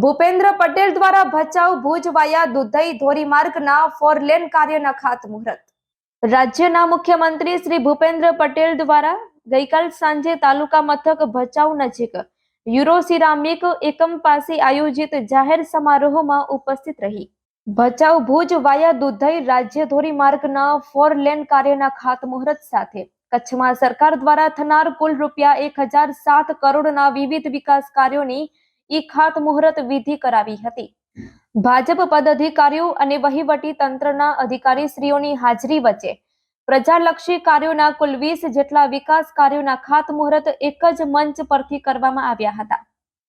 ભૂપેન્દ્ર પટેલ દ્વારા ભચાઉ ભુજ વાયા દુધઈ ધોરીમાર્ગના ફોરલેન કાર્યના ખાતમુહૂર્ત. રાજ્યના મુખ્યમંત્રી શ્રી ભૂપેન્દ્ર પટેલ દ્વારા ગઈકાલ સાંજે તાલુકા મથક ભચાઉ નજીક યુરોસિરામિક એકમ પાસે આયોજિત જાહેર સમારોહમાં ઉપસ્થિત રહી. ભચાઉ ભુજ વાયા દુધઈ રાજ્ય ધોરીમાર્ગના ફોર લેન કાર્યના ખાતમુહૂર્ત સાથે કચ્છમાં સરકાર દ્વારા થનાર કુલ રૂપિયા એક હજાર સાત કરોડના વિવિધ વિકાસ કાર્યોની ઈ ખાતમુહૂર્ત વિધિ કરાવી હતી. ભાજપ પદાધિકારીઓ અને વહીવટી તંત્રના અધિકારીશ્રીઓની હાજરી વચ્ચે પ્રજાલક્ષી કાર્યોના કુલ વીસ જેટલા વિકાસ કાર્યોના ખાતમુહૂર્ત એક જ મંચ પરથી કરવામાં આવ્યા હતા.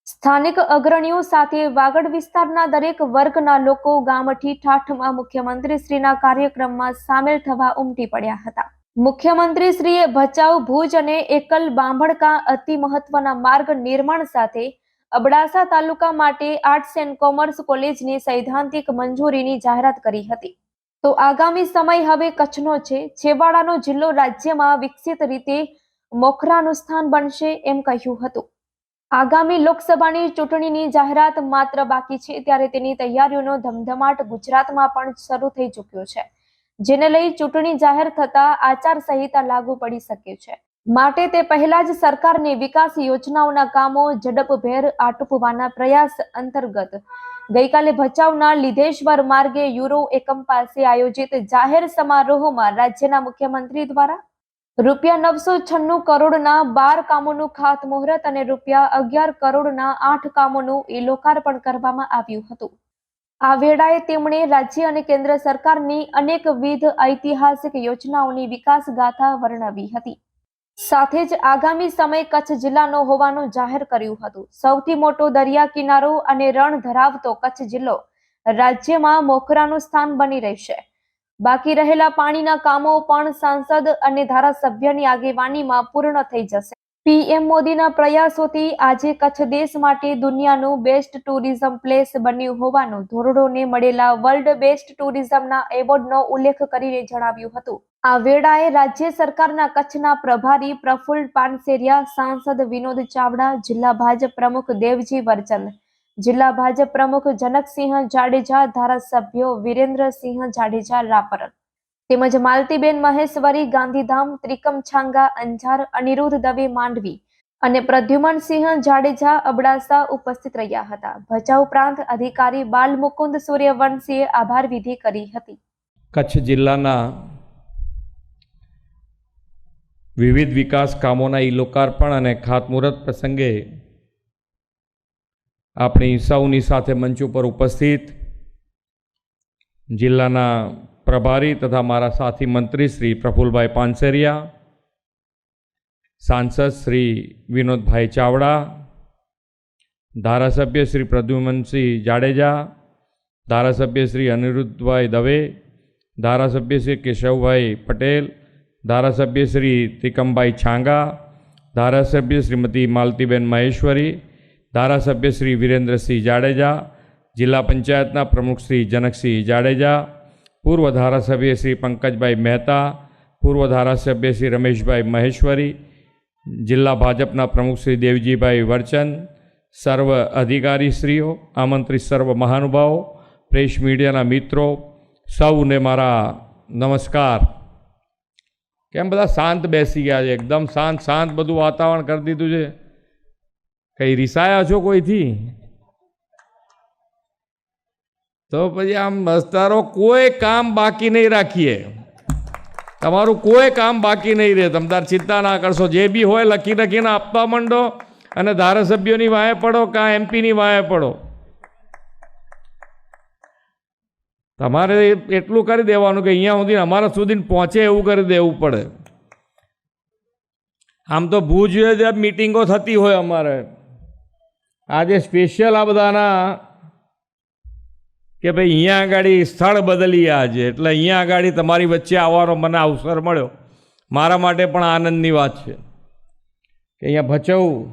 સ્થાનિક અગ્રણીઓ સાથે વાગડ વિસ્તારના દરેક વર્ગના લોકો ગામઠી ઠાઠમાં મુખ્યમંત્રી શ્રીના કાર્યક્રમમાં સામેલ થવા ઉમટી પડ્યા હતા. મુખ્યમંત્રી શ્રીએ ભચાઉ ભુજ અને એકલ બાંભણકા અતિ મહત્વના માર્ગ નિર્માણ સાથે અબડાસા તાલુકા માટે આર્ટ્સ એન્ડ કોમર્સ કોલેજની સૈદ્ધાંતિક મંજૂરીની જાહેરાત કરી હતી. તો આગામી સમય હવે કચ્છનો છે. છેવાડાનો જિલ્લો રાજ્યમાં વિકસિત રીતે મોખરાનું સ્થાન બનશે એમ કહ્યું હતું. આગામી લોકસભાની ચૂંટણીની જાહેરાત માત્ર બાકી છે ત્યારે તેની તૈયારીઓનો ધમધમાટ ગુજરાતમાં પણ શરૂ થઈ ચૂક્યો છે. જેને લઈ ચૂંટણી જાહેર થતા આચાર સંહિતા લાગુ પડી શકે છે. માટે તે પહેલા જ સરકારની વિકાસ યોજનાઓના કામો ઝડપભેર આટોપવાના પ્રયાસ અંતર્ગત. ગઈકાલે ભચાઉના લીધેશ્વર માર્ગે યુરો એકમ પાસે આયોજિત જાહેર સમારોહમાં રાજ્યના મુખ્યમંત્રી દ્વારા રૂપિયા નવસો છન્નું કરોડના બાર કામોનું ખાતમુહૂર્ત અને રૂપિયા અગિયાર કરોડના આઠ કામોનું ઈ લોકાર્પણ કરવામાં આવ્યું હતું. આ વેળાએ તેમણે રાજ્ય અને કેન્દ્ર સરકારની અનેકવિધ ઐતિહાસિક યોજનાઓની વિકાસ ગાથા વર્ણવી હતી. સાથે જ આગામી સમય કચ્છ જિલ્લાનો હોવાનું જાહેર કર્યું હતું. સૌથી મોટો દરિયા કિનારો અને રણ ધરાવતો કચ્છ જિલ્લો રાજ્યમાં મોખરાનું સ્થાન બની રહેશે. બાકી રહેલા પાણીના કામો પણ સાંસદ અને ધારાસભ્યની આગેવાનીમાં પૂર્ણ થઈ જશે. પીએમ મોદીના પ્રયાસોથી આજે કચ્છ દેશ માટે દુનિયાનું બેસ્ટ ટુરિઝમ પ્લેસ બન્યું હોવાનું ધોરડોને મળેલા વર્લ્ડ બેસ્ટ ટુરિઝમના એવોર્ડનો ઉલ્લેખ કરીને જણાવ્યું હતું. આ વેળાએ રાજ્ય સરકારના કચ્છના પ્રભારી પ્રફુલ્લ પાનસેરિયા, સાંસદ વિનોદ ચાવડા, જિલ્લા ભાજપ પ્રમુખ દેવજી વરચંદ, જિલ્લા ભાજપ પ્રમુખ જનકસિંહ જાડેજા, ધારાસભ્યો વિરેન્દ્રસિંહ જાડેજા રાપર તેમજ માલતીબેન મહેશ્વરી, ગાંધીધામ ત્રિકમ છાંગા અંજાર, અનિરુદ્ધ દવે માંડવી અને પ્રદ્યુમનસિંહ જાડેજા અબડાસા ઉપસ્થિત રહ્યા હતા. ભચાઉ પ્રાંત અધિકારી બાલમુકુંદ સૂર્યવંશીએ આભાર વિધિ કરી હતી. કચ્છ જિલ્લાના વિવિધ વિકાસ કામોના ઈ લોકાર્પણ અને ખાતમુહૂર્ત પ્રસંગે આપણી સૌની સાથે મંચ ઉપર ઉપસ્થિત જિલ્લાના પ્રભારી તથા મારા સાથી મંત્રી શ્રી પ્રફુલભાઈ પાનસેરિયા, સાંસદ શ્રી વિનોદભાઈ ચાવડા, ધારાસભ્ય શ્રી પ્રદ્યુમનસિંહ જાડેજા, ધારાસભ્ય શ્રી અનિરુદ્ધભાઈ દવે, ધારાસભ્ય શ્રી કેશવભાઈ પટેલ ધારાસભ્ય શ્રી ત્રિકમભાઈ છાંગા ધારાસભ્ય શ્રીમતી માલતીબેન મહેશ્વરી ધારાસભ્ય શ્રી વિરેન્દ્રસિંહ જાડેજા જિલ્લા પંચાયતના પ્રમુખ શ્રી જનકસિંહ જાડેજા પૂર્વ ધારાસભ્ય શ્રી પંકજભાઈ મહેતા પૂર્વ ધારાસભ્ય શ્રી રમેશભાઈ મહેશ્વરી જિલ્લા ભાજપના પ્રમુખ શ્રી દેવજીભાઈ વરચંદ સર્વ અધિકારીશ્રીઓ આમંત્રિત સર્વ મહાનુભાવો પ્રેસ મીડિયાના મિત્રો સૌને મારા નમસ્કાર કેમ બધા શાંત બેસી ગયા છે? એકદમ શાંત શાંત બધું વાતાવરણ કરી દીધું છે. કઈ રિસાયા છો કોઈથી? તો પછી આમ મસ્તારો કોઈ કામ બાકી નહીં રાખીએ. તમારું કોઈ કામ બાકી નહીં રહે. તમે તાર ચિંતા ના કરશો. જે બી હોય લખી લખીને આપવા માંડો અને ધારાસભ્યોની વાંહે પડો, કાં એમપીની વાંહે પડો. તમારે એટલું કરી દેવાનું કે અહીંયા સુધી અમારા સુધી પહોંચે એવું કરી દેવું પડે. આમ તો ભુજ મિટિંગો થતી હોય અમારે. આજે સ્પેશિયલ આ બધાના કે ભાઈ અહીંયા આગળ સ્થળ બદલી આજે. એટલે અહીંયા આગળ તમારી વચ્ચે આવવાનો મને અવસર મળ્યો. મારા માટે પણ આનંદની વાત છે. કે અહીંયા ભચવ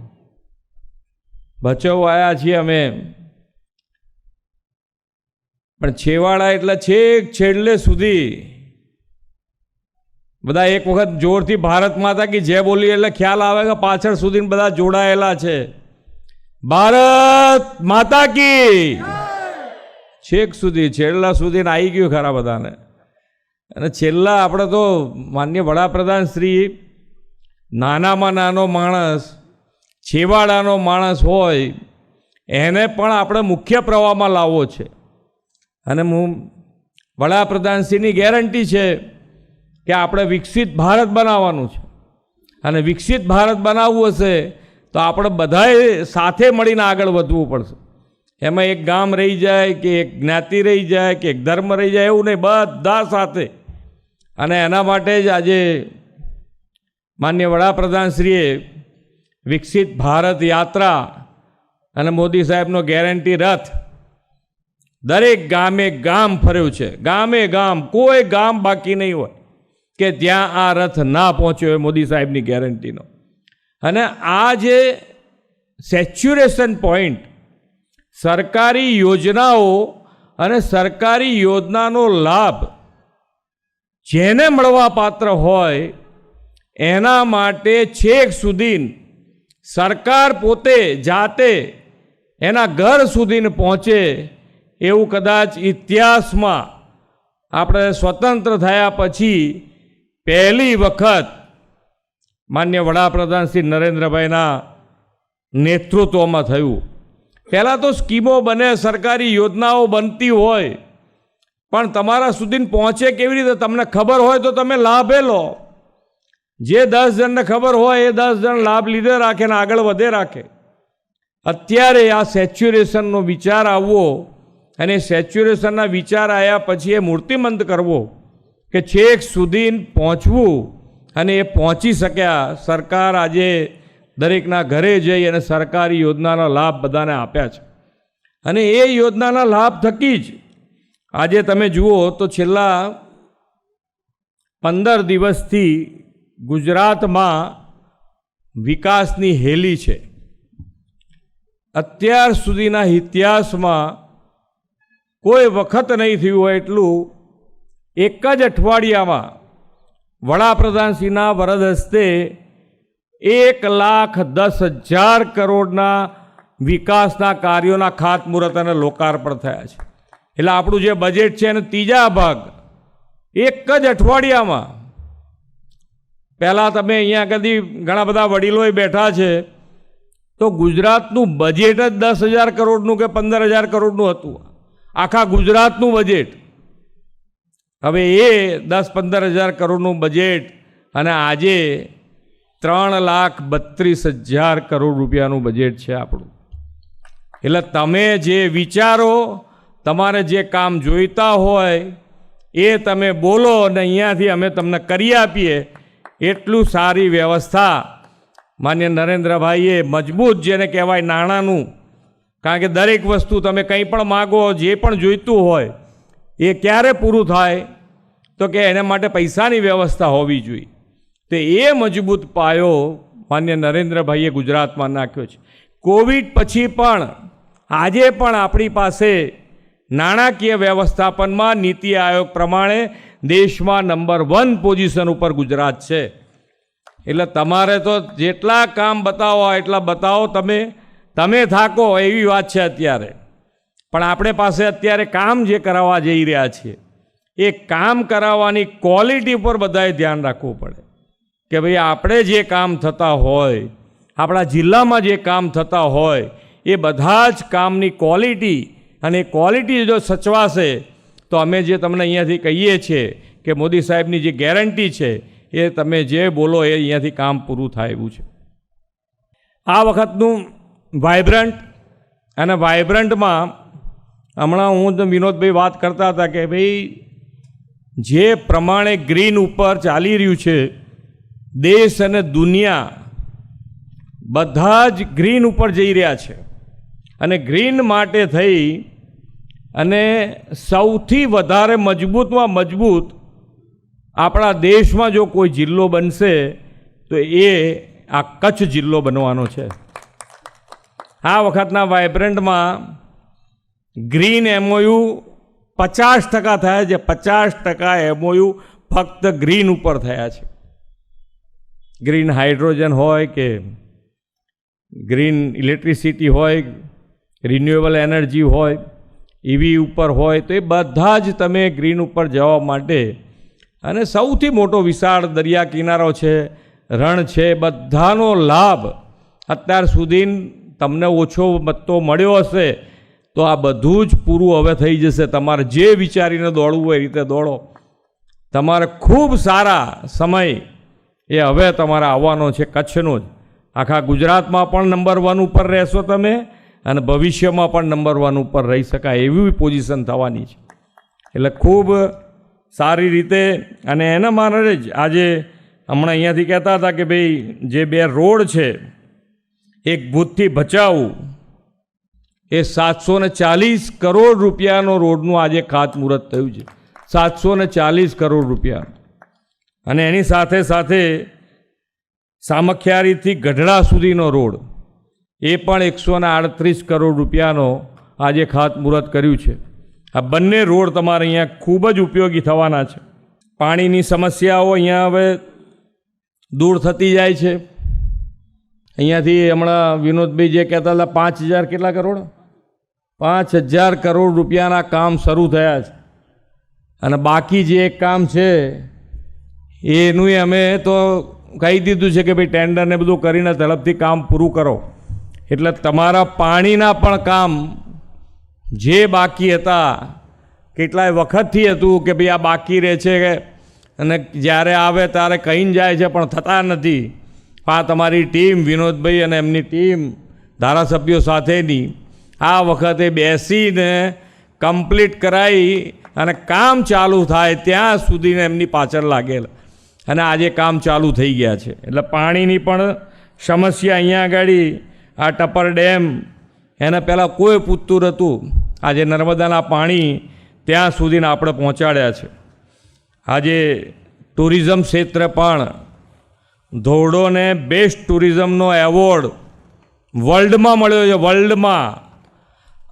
ભચવ આવ્યા છીએ અમે. પણ છેવાડા એટલે છેક છેલ્લે સુધી. બધા એક વખત જોરથી ભારત માતા કી જય બોલી એટલે ખ્યાલ આવે કે પાછળ સુધી બધા જોડાયેલા છે. ભારત માતા કી! છેક સુધી, છેલ્લા સુધી આવી ગયું ખરા બધાને. અને છેલ્લા આપણે તો માન્ય વડાપ્રધાન શ્રી નાનામાં નાનો માણસ, છેવાડાનો માણસ હોય, એને પણ આપણે મુખ્ય પ્રવાહમાં લાવવો છે. અને હું વડાપ્રધાનશ્રીની ગેરંટી છે કે આપણે વિકસિત ભારત બનાવવાનું છે. અને વિકસિત ભારત બનાવવું હશે તો આપણે બધાએ સાથે મળીને આગળ વધવું પડશે. એમાં એક ગામ રહી જાય કે એક જ્ઞાતિ રહી જાય કે એક ધર્મ રહી જાય એવું નહીં, બધા સાથે. અને એના માટે જ આજે માન્ય વડાપ્રધાનશ્રીએ વિકસિત ભારત યાત્રા અને મોદી સાહેબનો ગેરંટી રથ દરેક ગામે ગામ ફર્યું છે. ગામે ગામ, કોઈ ગામ બાકી નહીં હોય કે ત્યાં આ રથ ના પહોંચ્યો હોય મોદી સાહેબની ગેરંટીનો. અને આ જે સેચ્યુરેશન પોઈન્ટ, સરકારી યોજનાઓ અને સરકારી યોજનાનો લાભ જેને મળવા પાત્ર હોય, એના માટે છેક સુધી સરકાર પોતે જાતે એના ઘર સુધીને પહોંચે એવું કદાચ ઇતિહાસમાં આપણે સ્વતંત્ર થયા પછી પહેલી વખત માન્ય વડાપ્રધાન શ્રી નરેન્દ્રભાઈના નેતૃત્વમાં થયું. પહેલાં તો સ્કીમો બને, સરકારી યોજનાઓ બનતી હોય, પણ તમારા સુધી પહોંચે કેવી રીતે? તમને ખબર હોય તો તમે લાભે લો. જે દસ જણને ખબર હોય, એ દસ જણ લાભ લીધે રાખે ને આગળ વધે રાખે. અત્યારે આ સેચ્યુરેશનનો વિચાર આવવો અને સેચ્યુરેશનના વિચાર આવ્યા પછી એ મૂર્તિમંત કરવો કે છેક સુધી પહોંચવું અને એ પહોંચી શક્યા સરકાર આજે દરેકના ઘરે જઈ અને સરકારી યોજનાનો લાભ બધાને આપ્યા છે. અને એ યોજનાના લાભ થકી જ આજે તમે જુઓ તો છેલ્લા પંદર દિવસથી ગુજરાતમાં વિકાસની હેલી છે. અત્યાર સુધીના ઇતિહાસમાં કોઈ વખત નહીં થયું હોય એટલું એક જ અઠવાડિયામાં વડાપ્રધાનશ્રીના વરદ હસ્તે એક લાખ દસ હજાર કરોડના વિકાસના કાર્યોના ખાતમુહૂર્ત અને લોકાર્પણ થયા છે. એટલે આપણું જે બજેટ છે એને ત્રીજા ભાગ એક જ અઠવાડિયામાં પહેલાં તમે અહીંયા કદી ઘણા બધા વડીલોએ બેઠા છે, તો ગુજરાતનું બજેટ જ દસ હજાર કરોડનું કે પંદર હજાર કરોડનું હતું. આખા ગુજરાતનું બજેટ હવે એ દસ પંદર હજાર કરોડનું બજેટ અને આજે ત્રણ લાખ બત્રીસ હજાર કરોડ રૂપિયાનું બજેટ છે આપણું. એટલે તમે જે વિચારો, તમારે જે કામ જોઈતા હોય, એ તમે બોલો અને અહીંયાથી અમે તમને કરી આપીએ. એટલું સારી વ્યવસ્થા માન્ય નરેન્દ્રભાઈએ મજબૂત જેને કહેવાય નાણાંનું કારણ કે દરેક વસ્તુ તમે કંઈ પણ માગો, જે પણ જોઈતું હોય, એ ક્યારે પૂરું થાય? તો કે એના માટે પૈસાની વ્યવસ્થા હોવી જોઈએ. તો એ મજબૂત પાયો માન્ય નરેન્દ્રભાઈએ ગુજરાતમાં નાખ્યો છે. કોવિડ પછી પણ આજે પણ આપણી પાસે નાણાકીય વ્યવસ્થાપનમાં નીતિ આયોગ પ્રમાણે દેશમાં નંબર વન પોઝિશન ઉપર ગુજરાત છે. એટલે તમારે તો જેટલા કામ બતાવો એટલા બતાવો તમે. તમે થાકો એવી વાત છે અત્યારે. પણ આપણે પાસે અત્યારે કામ જે કરાવવા જઈ રહ્યા છીએ, એ કામ કરાવવાની ક્વોલિટી પર બધાએ ધ્યાન રાખવું પડે. કે ભાઈ આપણે જે કામ થતા હોય, આપણા જિલ્લામાં જે કામ થતા હોય, એ બધા જ કામની ક્વોલિટી અને ક્વોલિટી જો સચવાશે, તો અમે જે તમને અહીંયાથી કહીએ છીએ કે મોદી સાહેબની જે ગેરંટી છે, એ તમે જે બોલો એ અહીંયાથી કામ પૂરું થાય એવું છે. આ વખતનું વાઇબ્રન્ટ અને વાઇબ્રન્ટમાં હમણાં હું વિનોદભાઈ વાત કરતા હતા કે ભાઈ, જે પ્રમાણે ગ્રીન ઉપર ચાલી રહ્યું છે, દેશ અને દુનિયા બધા જ ગ્રીન ઉપર જઈ રહ્યા છે. અને ગ્રીન માટે થઈ અને સૌથી વધારે મજબૂતમાં મજબૂત આપણા દેશમાં જો કોઈ જિલ્લો બનશે, તો એ આ કચ્છ જિલ્લો બનવાનો છે. આ વખતના વાઇબ્રન્ટમાં ગ્રીન એમઓયુ પચાસ ટકા થયા છે. પચાસ ટકા એમઓયુ ફક્ત ગ્રીન ઉપર થયા છે. ગ્રીન હાઇડ્રોજન હોય કે ગ્રીન ઇલેક્ટ્રિસિટી હોય, રિન્યુએબલ એનર્જી હોય ઈવી ઉપર હોય, તો એ બધા જ તમે ગ્રીન ઉપર જવા માટે અને સૌથી મોટો વિશાળ દરિયા કિનારો છે, રણ છે, બધાનો લાભ અત્યાર સુધી તમને ઓછો મત્તો મળ્યો હશે, તો આ બધું જ પૂરું હવે થઈ જશે. તમારે જે વિચારીને દોડવું એ રીતે દોડો. તમારે ખૂબ સારા સમય એ હવે તમારે આવવાનો છે કચ્છનો જ. આખા ગુજરાતમાં પણ નંબર વન ઉપર રહેશો તમે અને ભવિષ્યમાં પણ નંબર વન ઉપર રહી શકાય એવી પોઝિશન થવાની છે. એટલે ખૂબ સારી રીતે અને એના મારે જ આજે હમણાં અહીંયાથી કહેતા હતા કે ભાઈ જે બે રોડ છે એક ભૂતથી બચાવવું એ સાતસો ને ચાલીસ કરોડ રૂપિયાનો રોડનું આજે ખાતમુહૂર્ત થયું છે. સાતસો ને ચાલીસ કરોડ રૂપિયા. અને એની સાથે સાથે સામખિયારીથી ગઢડા સુધીનો રોડ. એ પણ એકસો ને આડત્રીસ કરોડ રૂપિયાનો આજે ખાતમુહૂર્ત કર્યું છે. આ બંને રોડ તમારે અહીંયા ખૂબ જ ઉપયોગી થવાના છે. પાણીની સમસ્યાઓ અહીંયા હવે દૂર થતી જાય છે. અહીંયાથી હમણાં વિનોદભાઈ જે કહેતા હતા, પાંચ હજાર કેટલા કરોડ? પાંચ હજાર કરોડ રૂપિયાના કામ શરૂ થયા છે. અને બાકી જે એક કામ છે, એનું અમે તો કહી દીધું છે કે ભાઈ ટેન્ડર ને બધું કરીને ઝડપથી કામ પૂરું કરો. એટલે તમારા પાણીના પણ કામ જે બાકી હતા, કેટલાય વખતથી હતું કે ભાઈ આ બાકી રહે છે અને જ્યારે આવે ત્યારે કહીને જાય છે, પણ થતા નથી. આ તમારી ટીમ વિનોદભાઈ અને એમની ટીમ ધારાસભ્યો સાથેની આ વખતે બેસીને કમ્પ્લીટ કરાવી અને કામ ચાલુ થાય ત્યાં સુધીને એમની પાછળ લાગેલ. અને આજે કામ ચાલુ થઈ ગયા છે. એટલે પાણીની પણ સમસ્યા અહીંયા આગળ, આ ટપર ડેમ, એના પહેલાં કોઈ પૂછતું હતું આજે નર્મદાના પાણી ત્યાં સુધીને આપણે પહોંચાડ્યા છે. આજે ટુરિઝમ ક્ષેત્ર પણ ધોરડોને બેસ્ટ ટુરિઝમનો એવોર્ડ વર્લ્ડમાં મળ્યો છે વર્લ્ડમાં.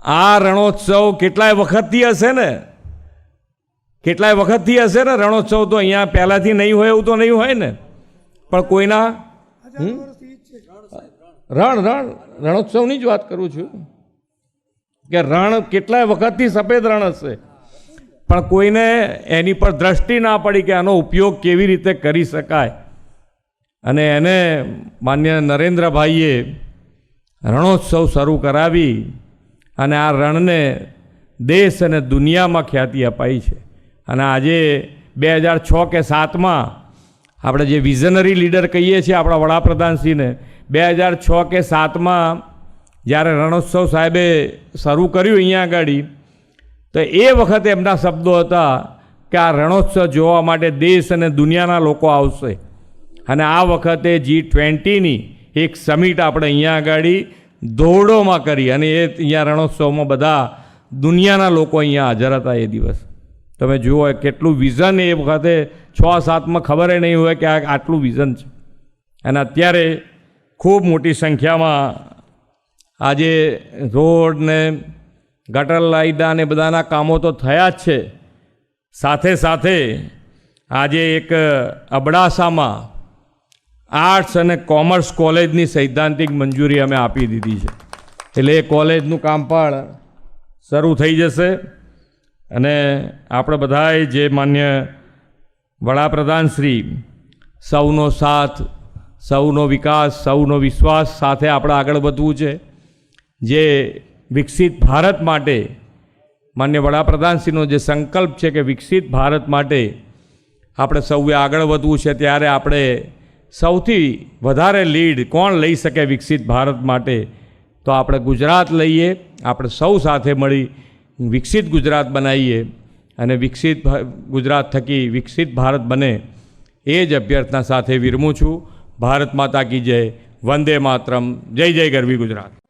આ રણોત્સવ કેટલાય વખતથી હશે ને? કેટલાય વખતથી હશે ને રણોત્સવ તો અહીંયા પહેલાંથી નહીં હોય એવું તો નહીં હોય ને? પણ કોઈના? રણ રણ. રણોત્સવની જ વાત કરું છું. કે રણ કેટલાય વખતથી સફેદ રણ હશે. પણ કોઈને એની પર દ્રષ્ટિ ના પડી કે આનો ઉપયોગ કેવી રીતે કરી શકાય. અને એને માન્ય નરેન્દ્રભાઈએ રણોત્સવ શરૂ કરાવી અને આ રણને દેશ અને દુનિયામાં ખ્યાતિ અપાઈ છે. અને આજે બે હજાર છ કે સાતમાં આપણે જે વિઝનરી લીડર કહીએ છીએ આપણા વડાપ્રધાનશ્રીને બે હજાર છ કે સાતમાં જ્યારે રણોત્સવ સાહેબે શરૂ કર્યું અહીંયા આગળ તો એ વખતે એમના શબ્દો હતા કે આ રણોત્સવ જોવા માટે દેશ અને દુનિયાના લોકો આવશે. અને આ વખતે જી ટ્વેન્ટીની એક સમિટ આપણે અહીંયા આગળ ધોરડોમાં કરી અને એ અહીંયા રણોત્સવમાં બધા દુનિયાના લોકો અહીંયા હાજર હતા એ દિવસ. તમે જુઓ કેટલું વિઝન એ વખતે છ સાતમાં ખબર નહીં હોય કે આ આટલું વિઝન છે. અને અત્યારે ખૂબ મોટી સંખ્યામાં આજે રોડ ને ગટર લાઈડા ને બધાના કામો તો થયા જ છે. સાથે સાથે આજે એક અબડાસામાં આર્ટ્સ અને કોમર્સ કોલેજની સૈદ્ધાંતિક મંજૂરી અમે આપી દીધી છે. એટલે એ કોલેજનું કામ પણ શરૂ થઈ જશે અને આપણે બધાએ જે માન્ય વડાપ્રધાન શ્રી સૌનો સાથ, સૌનો વિકાસ, સૌનો વિશ્વાસ સાથે આપણે આગળ વધવું છે. જે વિકસિત ભારત માટે માન્ય વડાપ્રધાનશ્રીનો જે સંકલ્પ છે કે વિકસિત ભારત માટે આપણે સૌએ આગળ વધવું છે, ત્યારે આપણે સૌથી વધારે લીડ કોણ લઈ શકે વિકસિત ભારત માટે? તો આપણે ગુજરાત લઈએ, આપણે સૌ સાથે મળી વિકસિત ગુજરાત બનાવીએ અને વિકસિત ગુજરાત થકી વિકસિત ભારત બને એ જ અભ્યર્થના સાથે વિરમું છું. ભારત માતા કી જય, વંદે માતરમ. જય જય ગરવી ગુજરાત.